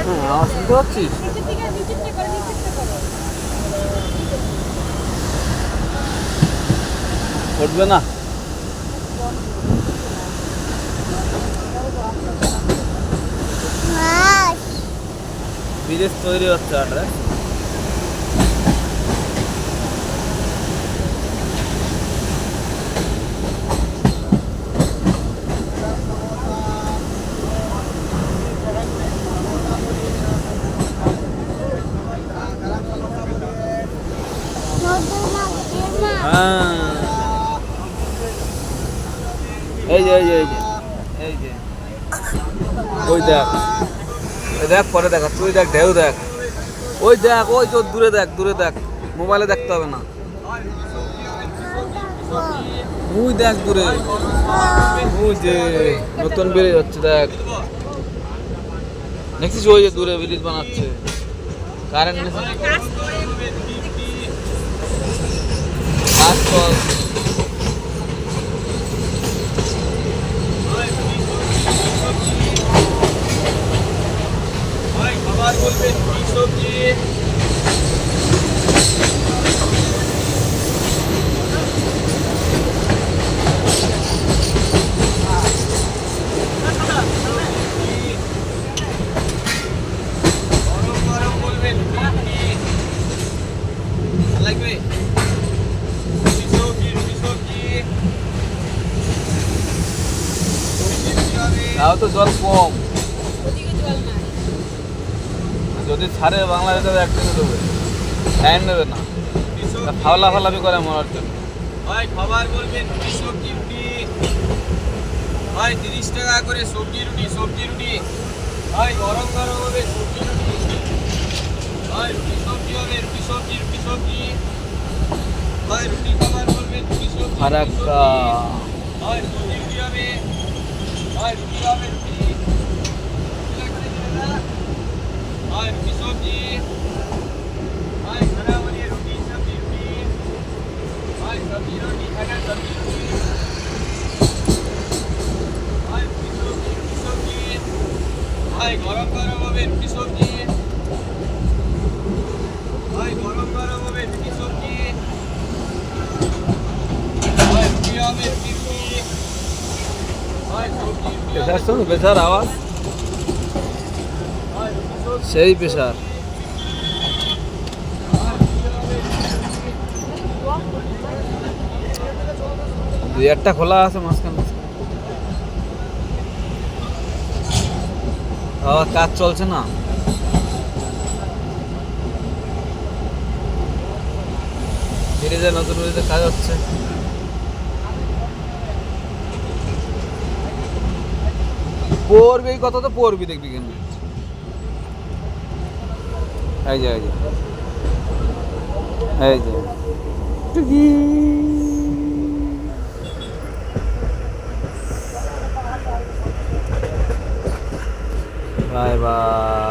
হ্যাঁ শুনতে পাচ্ছিস উঠবে না? বিদেশ তৈরি হচ্ছে আটরে এই যে, এই ওই দেখ। দেখ, পরে দেখ তুই দেখ, ঢেউ দেখ। ওই দেখ, ওই তো দূরে দেখ দূরে দেখ। মোবাইলে দেখতে হবে না। ওই দেখ, দূরে। ওই যে, নতুন ব্রিজ হচ্ছে দেখ। দেখছিস ওই যে, দূরে ব্রিজ বানাচ্ছে। কারেন্ট কাজ করে কাজ চল খাবার বলবেন কি সবজি গরম গরম বলবেন কি লাগবে রুটি সবজি রুটি সবজি সবজি হবে তাও তো জল কম। যদি ছাড়ে বাংলাদেশে একদিনে দেবে। টাইম নেবে না। ফাওলা ফালাবি করে মরার জন্য। ভাই খাবার বলবেন রুটি সবজি রুটি? ভাই তিরিশ টাকা করে সবজি রুটি সবজি রুটি। ভাই গরম গরম হবে সবজি রুটি। ভাই রুটি সবজি হবে রুটি সবজি রুটি সবজি। ভাই রুটি খাবার বলবেন রুটি সবজি ফারাক্কা। ভাই সবজি রুটি হবে। গরম গরম হবে রুটি সবজি ভাই গরম গরম হবে রুটি সবজি ভাই রুটি হবে রুটি প্রেশার শোন প্রেশার আওয়াজ সেই প্রেশার দুই একটা খোলা আছে মাঝখানে। আবার কাজ চলছে না। ব্রিজে নতুন ব্রিজে কাজ হচ্ছে। পড়বি কথা তো পড়বি দেখবি কেন এই যে এই যে। এই যে। Bye bye.